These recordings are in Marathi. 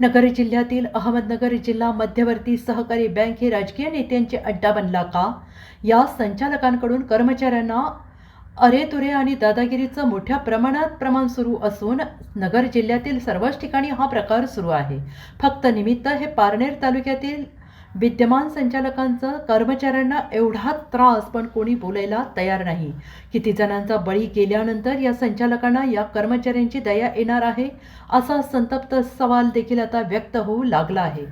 नगर जिल्ह्यातील अहमदनगर जिल्हा मध्यवर्ती सहकारी बँक ही राजकीय नेत्यांची अड्डा बनला का? या संचालकांकडून कर्मचाऱ्यांना अरेतुरे आणि दादागिरीचं मोठ्या प्रमाणात प्रमाण सुरू असून नगर जिल्ह्यातील सर्वच ठिकाणी हा प्रकार सुरू आहे. फक्त निमित्त हे पारनेर तालुक्यातील विद्यमान संचालकांचा कर्मचाऱ्यांना एवढा त्रास पण कोणी बोलायला तयार नाही. किती जणांचा बळी गेल्यानंतर या संचालकांना या कर्मचाऱ्यांची दया येणार आहे असा संतप्त सवाल देखील आता व्यक्त होऊ लागला आहे.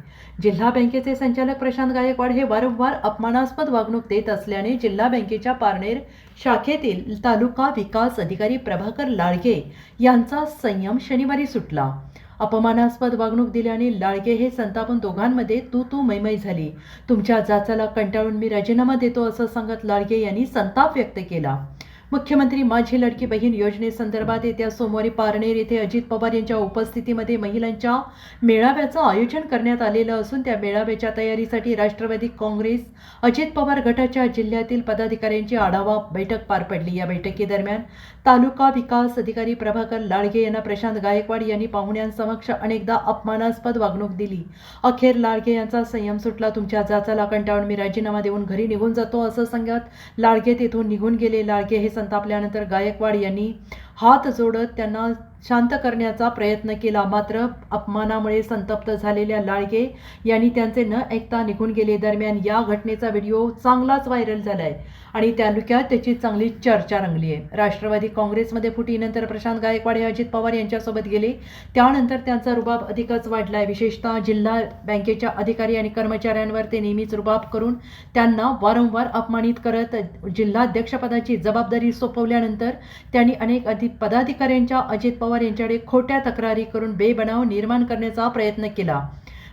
जिल्हा बँकेचे संचालक प्रशांत गायकवाड हे वारंवार अपमानास्पद वागणूक देत असल्याने जिल्हा बँकेच्या पारनेर शाखेतील तालुका विकास अधिकारी प्रभाकर लाळगे यांचा संयम शनिवारी सुटला. अपमानास्पद वागणूक दिल्याने लाळगे हे संतापून दोघांमध्ये तू तू मैमय झाली. तुमच्या जाचाला कंटाळून मी राजीनामा देतो असं सांगत लाळगे यांनी संताप व्यक्त केला. मुख्यमंत्री माझी लडकी बहीण योजनेसंदर्भात येत्या सोमवारी पारनेर येथे अजित पवार यांच्या उपस्थितीमध्ये महिलांच्या मेळाव्याचं आयोजन करण्यात आलेलं असून त्या मेळाव्याच्या तयारीसाठी राष्ट्रवादी काँग्रेस अजित पवार गटाच्या जिल्ह्यातील पदाधिकाऱ्यांची आढावा बैठक पार पडली. या बैठकीदरम्यान तालुका विकास अधिकारी प्रभाकर लाळगे यांना प्रशांत गायकवाड यांनी पाहुण्यांसमक्ष अनेकदा अपमानास्पद वागणूक दिली. अखेर लाळगे यांचा संयम सुटला. तुमच्या जाचाला कंटाळून मी राजीनामा देऊन घरी निघून जातो असं सांगत लाळगे तेथून निघून गेले. लाळगे हे संतापल्यानंतर गायकवाड यांनी हात जोडत त्यांना शांत करण्याचा प्रयत्न केला. मात्र अपमानामुळे संतप्त झालेल्या लाळगे यांनी त्यांचे न ऐकता निघून गेले. दरम्यान या घटनेचा व्हिडिओ चांगलाच व्हायरल झाला आहे आणि तालुक्यात त्याची चांगली चर्चा रंगली आहे. राष्ट्रवादी काँग्रेसमध्ये फुटीनंतर प्रशांत गायकवाड हे अजित पवार यांच्यासोबत गेले. त्यानंतर त्यांचा रुबाब अधिकच वाढलाय. विशेषतः जिल्हा बँकेच्या अधिकारी आणि कर्मचाऱ्यांवर ते नेहमीच रुबाब करून त्यांना वारंवार अपमानित करत जिल्हाध्यक्षपदाची जबाबदारी सोपवल्यानंतर त्यांनी अनेक अधि पदाधिकाऱ्यांच्या अजित पवार पवार यांच्याकडे खोट्या तक्रारी करून बेबनाव निर्माण करण्याचा प्रयत्न केला.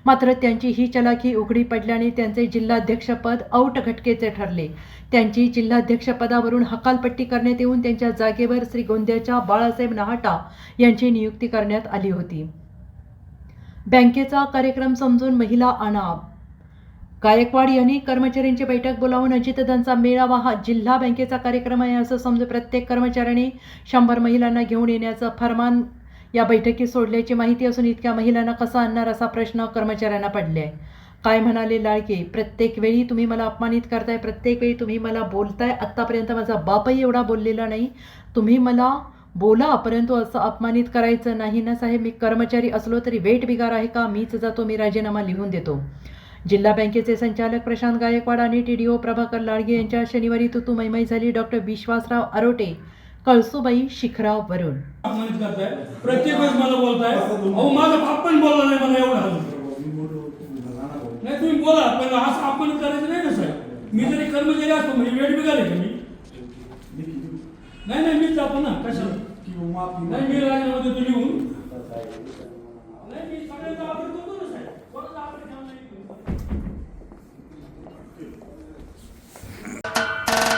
मात्र त्यांची ही चलाखी उघडी पडल्याने त्यांचे जिल्हाध्यक्षपद औट घटकेचे ठरले. त्यांची जिल्हाध्यक्षपदावरून हकालपट्टी करण्यात येऊन त्यांच्या जागेवर श्री गोंदियाच्या बाळासाहेब नहाटा यांची नियुक्ती करण्यात आली होती. बँकेचा कार्यक्रम समजून महिला आणा गायकवाड यांनी कर्मचाऱ्यांची बैठक बोलावून अजितदांचा मेळावा हा जिल्हा बँकेचा कार्यक्रम आहे असं समजून प्रत्येक कर्मचाऱ्याने शंभर महिलांना घेऊन येण्याचं फरमान या बैठकीत सोडल्याची माहिती असून इतक्या महिलांना कसा आणणार असा प्रश्न कर्मचाऱ्यांना पडले आहे काय म्हणाले लाळके प्रत्येक वेळी तुम्ही मला अपमानित करताय प्रत्येक वेळी तुम्ही मला बोलताय. आत्तापर्यंत माझा बापही एवढा बोललेला नाही. तुम्ही मला बोला परंतु असं अपमानित करायचं नाही ना साहेब. मी कर्मचारी असलो तरी वेट बिगार आहे का? मीच जातो मी राजीनामा लिहून देतो. जिल्हा बँकेचे संचालक प्रशांत गायकवाड आणि T D O Prabhakar Ladge यांच्या शनिवारी तुतू मैमै झाली डॉक्टर विश्वासराव आरोटे कळसुबाई शिखराव वरुण. प्रत्येक वेळेस मला बोलताय. अहो माझा बाप पण बोलला नाही मला एवढा. नाही तुम्ही बोला पण असं आपण करायचं नाही ना साहेब. मी जरी कर्मचारी असतो म्हणजे वेळ बिघाले का मी? नाही नाही मीच जातो ना कशाला? नाही मी राजीनामा देतो लिहून. नाही मी सगळ्यांचा आदर करतो ना साहेब. कोणाचा आदर ठेवला नाही